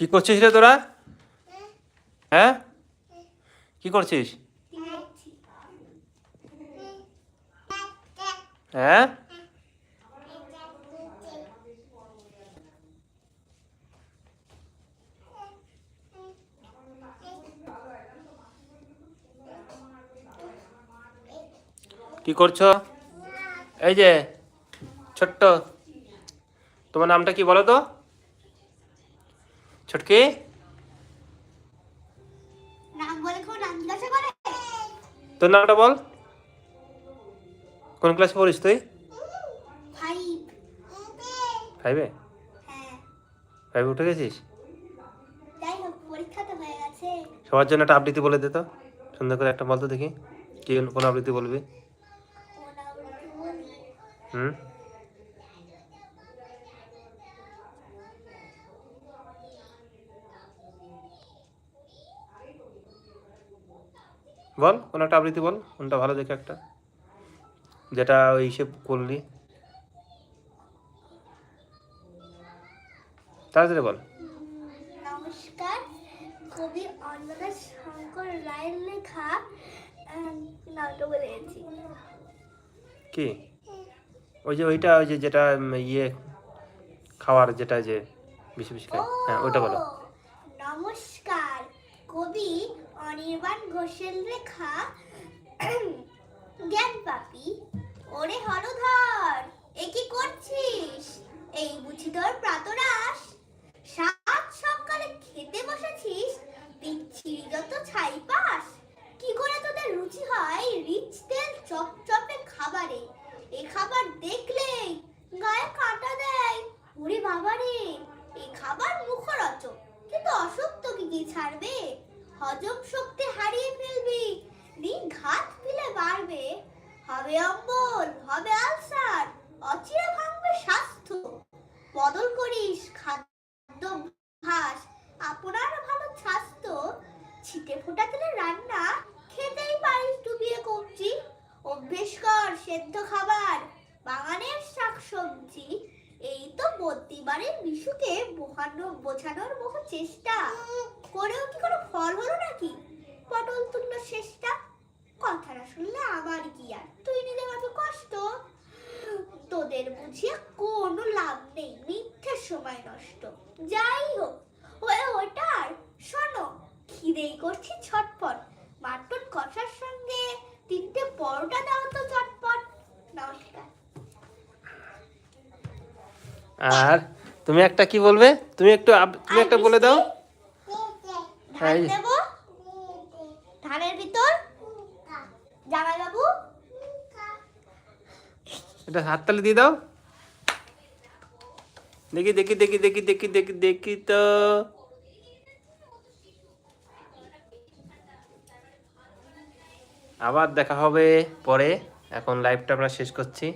কি করছিস রে তোরা? হ্যাঁ? কি করছিস? হ্যাঁ? কি করছ? এই যে, ছোট্ট। তোমার নামটা কি বলো তো? ছোটকি। তোর নামটা বল। কোন ক্লাসে পড়িস তুই? ফাইভ ফাইভে হ্যাঁ। ফাইভে উঠে গেছিস? সবার জন্য একটা আবৃত্তি বলে দে তো। সুন্দর করে একটা বলতো দেখি। কি কোন আবৃত্তি বলবি। হুম? বল কোন একটা আবৃত্তি বল কোনটা ভালো দেখে একটা। যেটা ওই হিসেব করলি। তাড়াতাড়ি বল। নমস্কার কবি অন্নদা শঙ্কর রায়ের লেখা আহ, নামটা বলে গেছি। কি? ওই যে ওইটা ওই যে যেটা ইয়ে খাওয়ার যেটা যে বেশি বেশি খায়। হ্যাঁ ওইটা বলো। নমস্কার কবি অনির্বাণ ঘোষের লেখা জ্ঞান পাপি। ওরে হলধর এ কি করছিস? এই বুঝি তোর প্রাতরাস সাত সকালে খেতে বসেছিস বিচ্ছিরি যত ছাই পাস। কি করে তোদের রুচি হয় রিচ তেল চপচপে খাবারে? এ খাবার দেখলে গায়ে কাঁটা দেয়। ওরে বাবারে, এ খাবার মুখরোচক। কিন্তু অসুখ তো কি ছাড়বে? হজম শক্তি হারিয়ে ফেলবি। ঘাত পিলে বাড়বে। হবে অম্বল, হবে আলসার, অচিরে ভাঙবে স্বাস্থ্য। বদল করিস খাদ্য ভাস আপনার ভালো স্বাস্থ্য। ছিটে ফোটা তেলে রান্না খেতেই পারিস ডুবিয়ে কবজি। অভ্যেস কর সেদ্ধ খাবার, বাগানের শাক সবজি এই তো প্রতিবারের বিশুকে বোঝানোর বহু চেষ্টা। করেও কি কোনো ফল হলো নাকি পটল তুললো শেষটা কথাটা শুনলে আমার কি আর তুই নিলে কত কষ্ট তোদের বুঝিয়ে কোনো লাভ নেই মিথ্যে সময় নষ্ট। যাই হোক ওই ওটার শোনো খিদেই করছি ছটপট। মাটন কষার সঙ্গে তিনটে পরোটা দাও তো চটপট নমস্কার। আর তুমি একটা কি বলবে? তুমি একটু তুমি একটা বলে দাও। ধান দেব? ধানের ভিতর? জামাই বাবু এটা হাত হাততালি দিয়ে দাও। দেখি দেখি দেখি দেখি দেখি দেখি দেখি তো। আবার দেখা হবে পরে। এখন লাইভটা আমরা শেষ করছি।